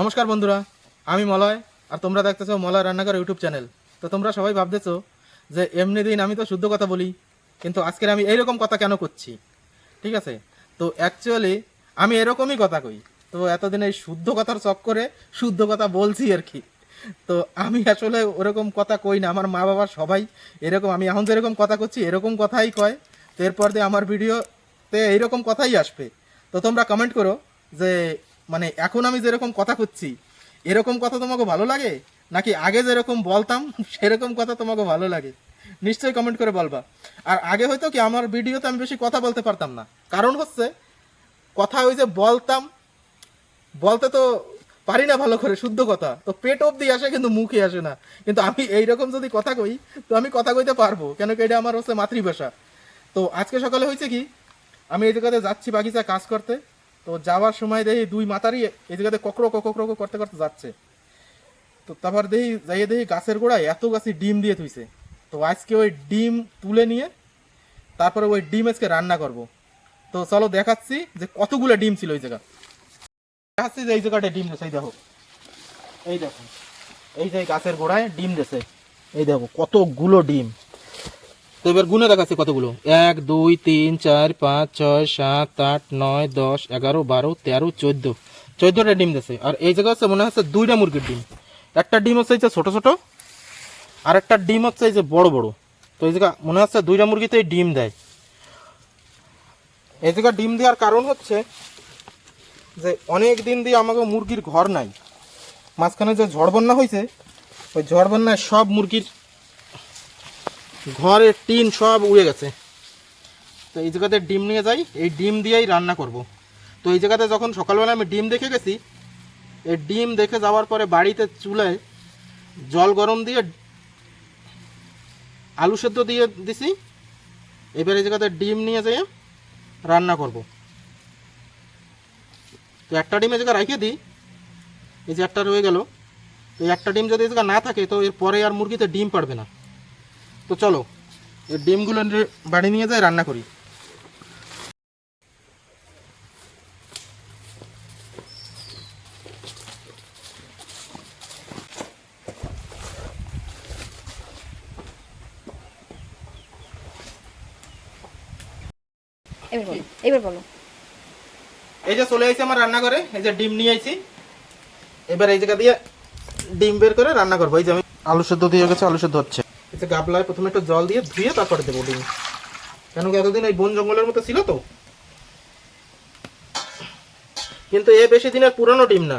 নমস্কার বন্ধুরা, আমি মলয়, আর তোমরা দেখতেছো মলয় রান্নাঘর ইউটিউব চ্যানেল। তো তোমরা সবাই ভাবতেছো যে এমনি দিন আমি তো শুদ্ধ কথা বলি, কিন্তু আজকের আমি এইরকম কথা কেন করছি? ঠিক আছে? তো অ্যাকচুয়ালি আমি এরকমই কথা কই। তো এতদিন এই শুদ্ধ কথার চক্করে শুদ্ধ কথা বলছি আর কি। তো আমি আসলে ওরকম কথা কই না, আমার মা বাবা সবাই এরকম, আমি এখন যেরকম কথা করছি, এরকম কথাই কয়। তো এরপর দিয়ে আমার ভিডিওতে এইরকম কথাই আসবে। তো তোমরা কমেন্ট করো যে মানে এখন আমি যেরকম কথা করছি এরকম কথা তোমাকে ভালো লাগে? নাকি আগে যেরকম বলতাম, সেরকম কথা তোমাকে ভালো লাগে? নিশ্চয়ই কমেন্ট করে বলবা। আর আগে হয়তো কি আমার ভিডিওতে আমি বেশি কথা বলতে পারতাম না। কারণ হচ্ছে, কথা ওই যে বলতাম, বলতে তো পারি না ভালো করে, শুদ্ধ কথা। তো পেট অব্দি আসে, কিন্তু মুখে আসে না। কিন্তু আমি এইরকম যদি কথা কই, তো আমি কথা কইতে পারব। কেন কি এটা আমার হচ্ছে মাতৃভাষা। তো আজকে সকালে হয়েছে কি, আমি এই জায়গাতে যাচ্ছি বাগিচা কাজ করতে। তো যাওয়ার সময় দেখি দুই মাতারই জায়গাতে ককরো ককরো করতে করতে যাচ্ছে। তো তারপর দেখি, যাইয়ে দেখি গাছের গোড়ায় এত গাছে ডিম দিয়ে থুইছে। তো আজকে ওই ডিম তুলে নিয়ে তারপরে ওই ডিম আজকে রান্না করব। তো চলো দেখাচ্ছি যে কতগুলো ডিম ছিল ওই জায়গা দেখাচ্ছি যে এই জায়গাটা ডিম দেছে, এই দেখো। এই দেখো। এই যে গাছের গোড়ায় ডিম দেছে। এই দেখো, কতগুলো ডিম। তো এবার গুনে দেখাচ্ছি কতগুলো? এক, দুই, তিন, চার, পাঁচ, ছয়, সাত, আট, নয়, দশ, এগারো, বারো, তেরো, চোদ্দ। চোদ্দটা ডিম দিছে। আর এই জায়গা হচ্ছে মনে হচ্ছে দুইটা মুরগির ডিম। একটা ডিম হচ্ছে এই যে ছোটো ছোটো, আর একটা ডিম হচ্ছে এই যে বড় বড়। তো এই জায়গা মনে হচ্ছে দুইটা মুরগিতেই ডিম দেয়। এই জায়গা ডিম দেওয়ার কারণ হচ্ছে যে অনেক দিন দিয়ে আমাকে মুরগির ঘর নাই। মাঝখানে যে ঝড় বন্যা হয়েছে, ওই ঝড় বন্যায় সব মুরগির ঘরের টিন সব উড়ে গেছে। তো এই জায়গাতে ডিম নিয়ে যাই, এই ডিম দিয়েই রান্না করব। তো এই জায়গাতে যখন সকালবেলা আমি ডিম দেখে গেছি, এই ডিম দেখে যাওয়ার পরে বাড়িতে চুলায় জল গরম দিয়ে আলু সেদ্ধ দিয়ে দিছি। এবার এই জায়গাতে ডিম নিয়ে যেয়ে রান্না করব। তো একটা ডিম এই জায়গায় রেখে দিই। এই যে একটা রয়ে গেল। তো একটা ডিম যদি এই জায়গায় না থাকে, তো এর পরে আর মুরগিতে ডিম পারবে না। তো চলো এই ডিমগুলো বাড়ি নিয়ে যাই রান্না করি। এবার বলো এবার বলো। এই যে চলে আইছি আমার রান্নাঘরে এই যে ডিম নিয়ে আইছি। এবার এই জায়গা দিয়ে ডিম বের করে রান্না করব। এই যে আমি আলু সেদ্ধ দিয়ে গেছে আলু সেদ্ধ হচ্ছে। গাবলায় প্রথমে একটু জল দিয়ে ধুয়ে তারপরে দেবো ডিম। কেন কি এতদিন এই বন জঙ্গলের মতো ছিল তো? কিন্তু এ বেশি দিনের পুরনো ডিম না।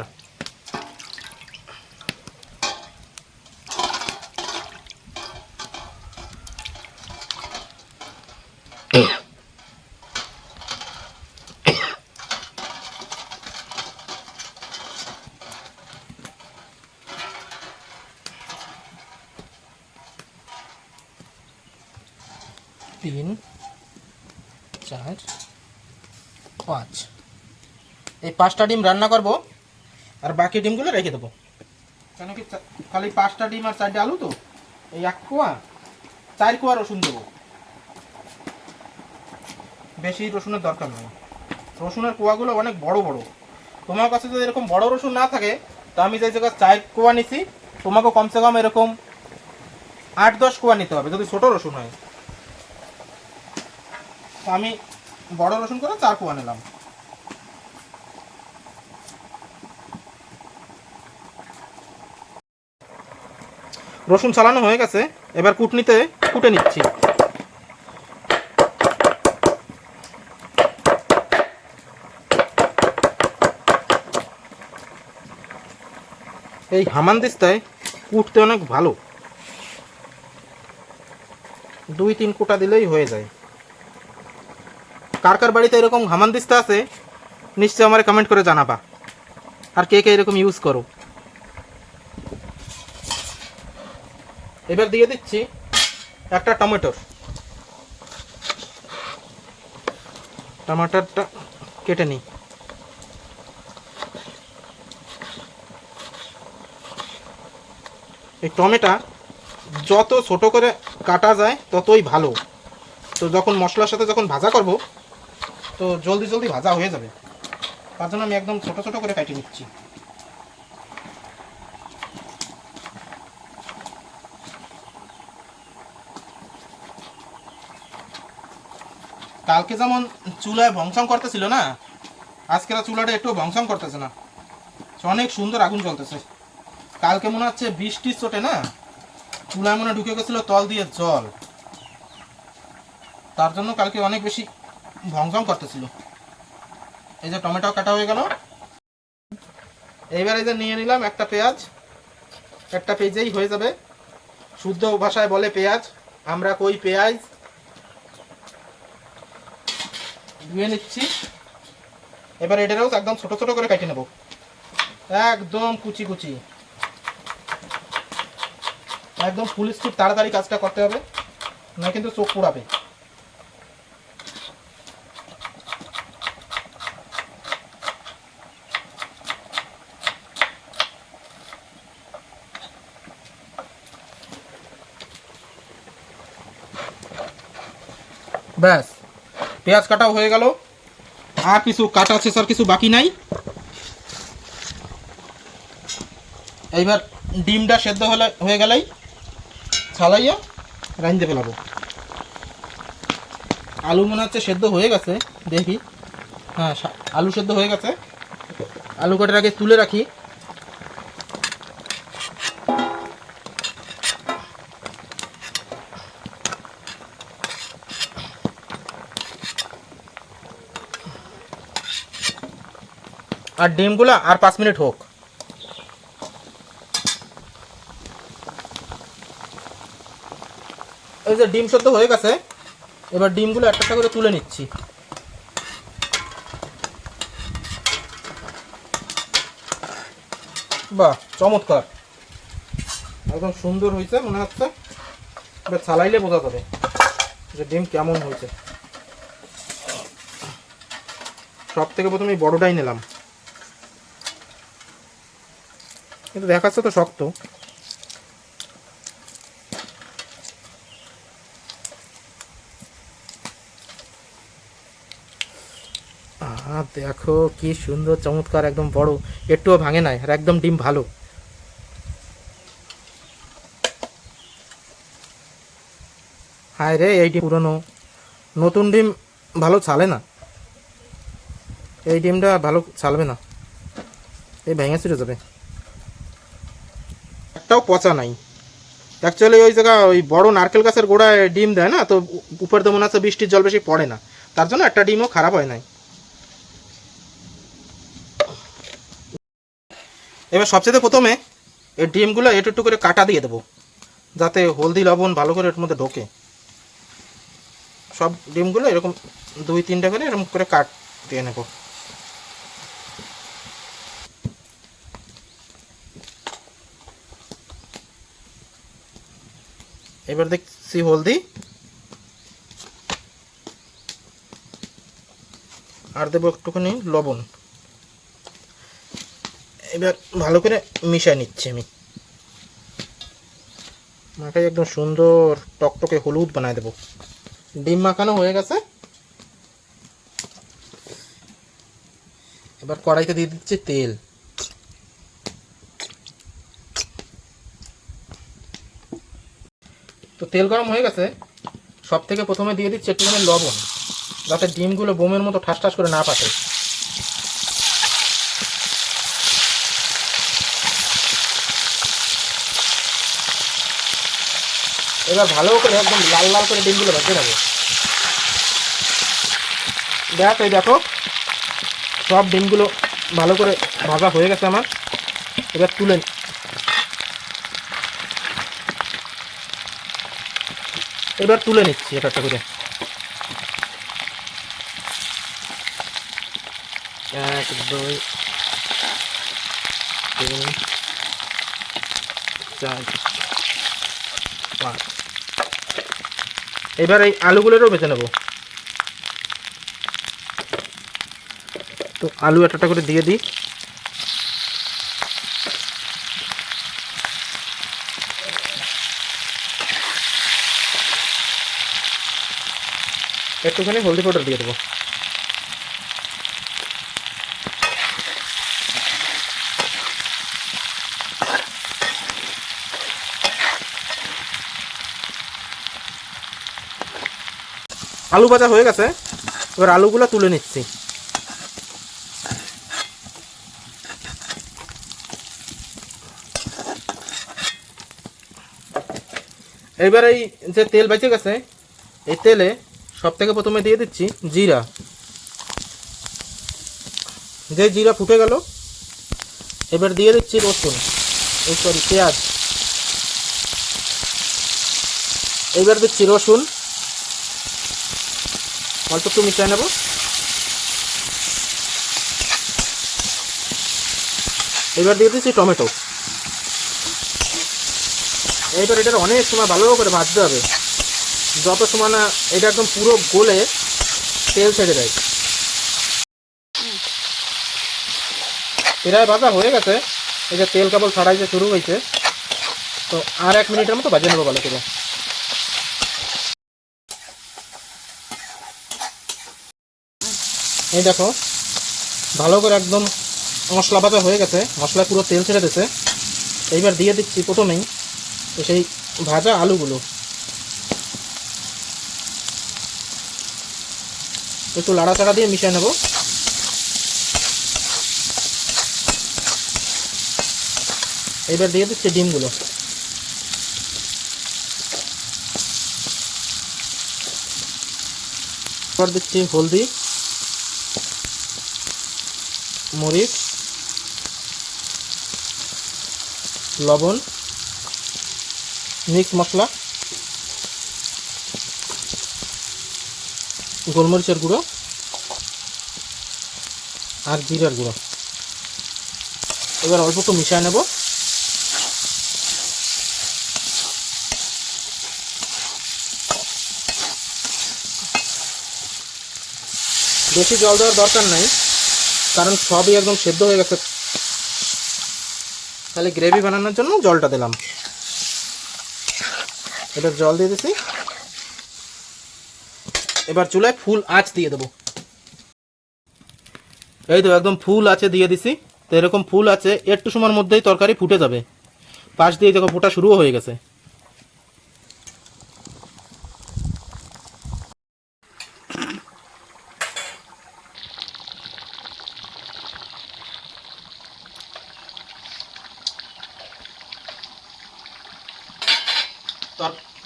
তিন, চার, পাঁচ। এই পাঁচটা ডিম রান্না করব আর বাকি ডিমগুলো রেখে দেবো। কেন কি খালি পাঁচটা ডিম আর চারটে আলু তো? এই এক কোয়া? চার কোয়া রসুন দেবো। বেশি রসুনের দরকার নেই। রসুনের কোয়াগুলো অনেক বড় বড়। তোমার কাছে যদি এরকম বড় রসুন না থাকে, তো আমি যে জায়গায় চার কোয়া নিছি, তোমাকে কমসে কম এরকম আট দশ কোয়া নিতে হবে। যদি ছোট রসুন হয়। আমি বড় রসুন করে চার কোয়া নিলাম। রসুন চালানো হয়ে গেছে, এবার কুটনিতে কুটে নিচ্ছি। এই হামানদিস্তায় কুটতে অনেক ভালো। দুই তিন কোটা দিলেই হয়ে যায়। কার কার বাড়িতে এরকম হামানদিস্তা আছে, নিশ্চয় আমার কমেন্ট করে জানাবা। আর কে কে এরকম ইউজ করো। এবার দিয়ে দিচ্ছি একটা টমেটোর টমাটারটা কেটে নিই। এই টমেটা যত ছোট করে কাটা যায়, ততই ভালো। তো যখন মশলার সাথে যখন ভাজা করব তো জলদি জলদি ভাজা হয়ে যাবে। তার জন্য আমি একদম ছোট ছোট করে কাটি নিচ্ছি। কালকে যেমন চুলায় ভংসং করতেছিল না, আজকের চুলাটা একটু ভংসং করতেছে না। অনেক সুন্দর আগুন জ্বলতেছে। কালকে মনে হচ্ছে বৃষ্টির চোটে না, চুলায় মনে ঢুকে গেছিল তল দিয়ে জল। তার জন্য কালকে অনেক বেশি ভংসং করতেছিল। এই যে টমেটো কাটা হয়ে গেল। এইবার এই যে নিয়ে নিলাম একটা পেঁয়াজ। একটা পেঁয়াজেই হয়ে যাবে। শুদ্ধ ভাষায় বলে পেঁয়াজ। আমরা কই পেঁয়াজ? ধুয়ে নিচ্ছি। এবার এটারও একদম ছোট ছোট করে কেটে নেব। একদম কুচি কুচি। একদম ফুল স্পিড তাড়াতাড়ি কাজটা করতে হবে। না কিন্তু চোখ পোড়াবে। ব্যাস। পেঁয়াজ কাটাও হয়ে গেল। আর কিছু কাটা আছে স্যার কিছু বাকি নাই। এইবার ডিমটা সেদ্ধ হলে হয়ে গেলেই ছালাইয়া রাঁধতে ফেলাবো। আলু মনে হচ্ছে সেদ্ধ হয়ে গেছে, দেখি। হ্যাঁ আলু সেদ্ধ হয়ে গেছে। আলু কাটার আগে তুলে রাখি। আর ডিমগুলো আর পাঁচ মিনিট হোক। এই যে ডিম সদ্য হয়ে গেছে, এবার ডিমগুলো একটা একটা করে তুলে নিচ্ছি। বাহ, চমৎকার। একদম সুন্দর হয়েছে মনে হচ্ছে। এবার চালাইলে বোঝা যাবে যে ডিম কেমন হয়েছে। সব থেকে প্রথমে বড়টাই নিলাম। কিন্তু দেখাচ্ছে তো শক্ত। দেখো কি সুন্দর, চমৎকার, একদম বড়। একটুও ভাঙে নাই, আর একদম ডিম ভালো। হায় রে, এই ডিম পুরনো। নতুন ডিম ভালো ছালে না। এই ডিমটা ভালো ছালবে না। এই ভেঙে ছিঁড়ে যাবে। একটাও পচা নাই। অ্যাকচুয়ালি ওই জায়গা, ওই বড় নারকেল গাছের গোড়ায় ডিম দেয় না, তো উপর তো মনে হচ্ছে বৃষ্টির জল বেশি পড়ে না। তার জন্য একটা ডিমও খারাপ হয় নাই। এবার সবচেয়ে প্রথমে এই ডিমগুলো একটু একটু করে কাটা দিয়ে দেবো, যাতে হলদি, লবণ ভালো করে এর মধ্যে ঢোকে। সব ডিমগুলো এরকম দুই, তিনটা করে এরকম করে কাট দিয়ে নেব। এবার দেখছি হলদি। আর দেবো একটুখানি লবণ। এবার ভালো করে মিশিয়ে নিচ্ছি আমি। মাখাই একদম সুন্দর টকটকে হলুদ বানায় দেবো। ডিম মাখানো হয়ে গেছে। এবার কড়াইতে দিয়ে দিচ্ছি তেল। তেল গরম হয়ে গেছে সব থেকে প্রথমে দিয়ে দিচ্ছি একটুখানি লবণ, যাতে ডিমগুলো বোমের মতো ঠাস ঠাস করে না পাঠে এবার ভালো করে একদম লাল লাল করে ডিমগুলো ভেজে নেব। দেখ, এই দেখো, সব ডিমগুলো ভালো করে ভাজা হয়ে গেছে আমার। এবার তুলে এবার তুলে নিচ্ছি এটা একটা করে। এক, দুই, তিন, চার, পাঁচ। এবার এই আলুগুলোরও বেছে নেব। তো আলু একটা করে দিয়ে দিই। একটুখানি হলদি পাউডার দিয়ে দেবো। আলু ভাজা হয়ে গেছে। এবার আলুগুলো তুলে নিচ্ছি। এবার এই যে তেল বেঁচে গেছে, এই তেলে সব থেকে প্রথমে দিয়ে দিচ্ছি জিরা। যে জিরা ফুটে গেল, এবার দিয়ে দিচ্ছি রসুন সরি, পেঁয়াজ। এবার দিচ্ছি রসুন। অল্প একটু মিশিয়ে নেব। এবার দিয়ে দিচ্ছি টমেটো। এইবার এটার অনেক সময় ভালো করে ভাজতে হবে। যত সময় না এটা একদম পুরো গলে তেল ছেড়ে দেয়। প্রায় ভাজা হয়ে গেছে। এই যে তেল কেবল ছাড়াইতে শুরু হয়েছে। তো আর এক মিনিটের মতো ভাজে নেব ভালো করে। এই দেখো, ভালো করে একদম মশলা ভাজা হয়ে গেছে। মশলা পুরো তেল ছেড়ে দিয়েছে। এইবার দিয়ে দিচ্ছি প্রথমেই তো সেই ভাজা আলুগুলো। একটু লাড়াচাড়া দিয়ে মিশিয়ে নেব। এবার দিয়ে দিচ্ছি ডিমগুলো। এবার দিচ্ছি হলদি, মরিচ, লবণ, মিক্স মশলা। গোলমরিচের গুঁড়ো আর জিরার গুঁড়ো। এবার অল্প একটু মিশিয়ে নেব। বেশি জল দেওয়ার দরকার নাই, কারণ সবই একদম সেদ্ধ হয়ে গেছে। তাহলে গ্রেভি বানানোর জন্য জলটা দিলাম। এবার জল দিয়ে দিছি। এবার চুলায় ফুল আঁচ দিয়ে দেবো। এই তো একদম ফুল আছে দিয়ে দিছি। তো এরকম ফুল আছে একটু সময়ের মধ্যেই তরকারি ফুটে যাবে। পাশ দিয়ে দেখো ফোটা শুরুও হয়ে গেছে।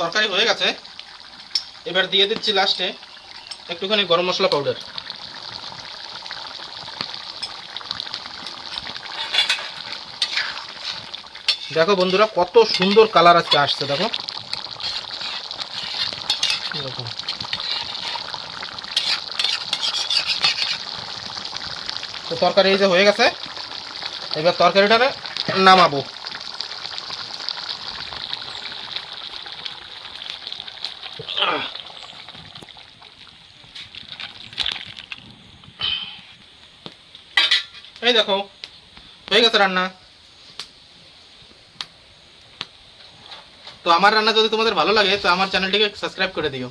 তরকারি হয়ে গেছে। এবার দিয়ে দিচ্ছি লাস্টে একটুখানি গরম মশলা পাউডার দেখো বন্ধুরা, কত সুন্দর কালার আজকে আসছে, দেখো। তো তরকারি এই যে হয়ে গেছে, এবার তরকারিটা নামাবো। এই দেখো, হয়ে গেছে রান্না। তো আমার রান্না যদি তোমাদের ভালো লাগে, তো আমার চ্যানেলটিকে সাবস্ক্রাইব করে দিও।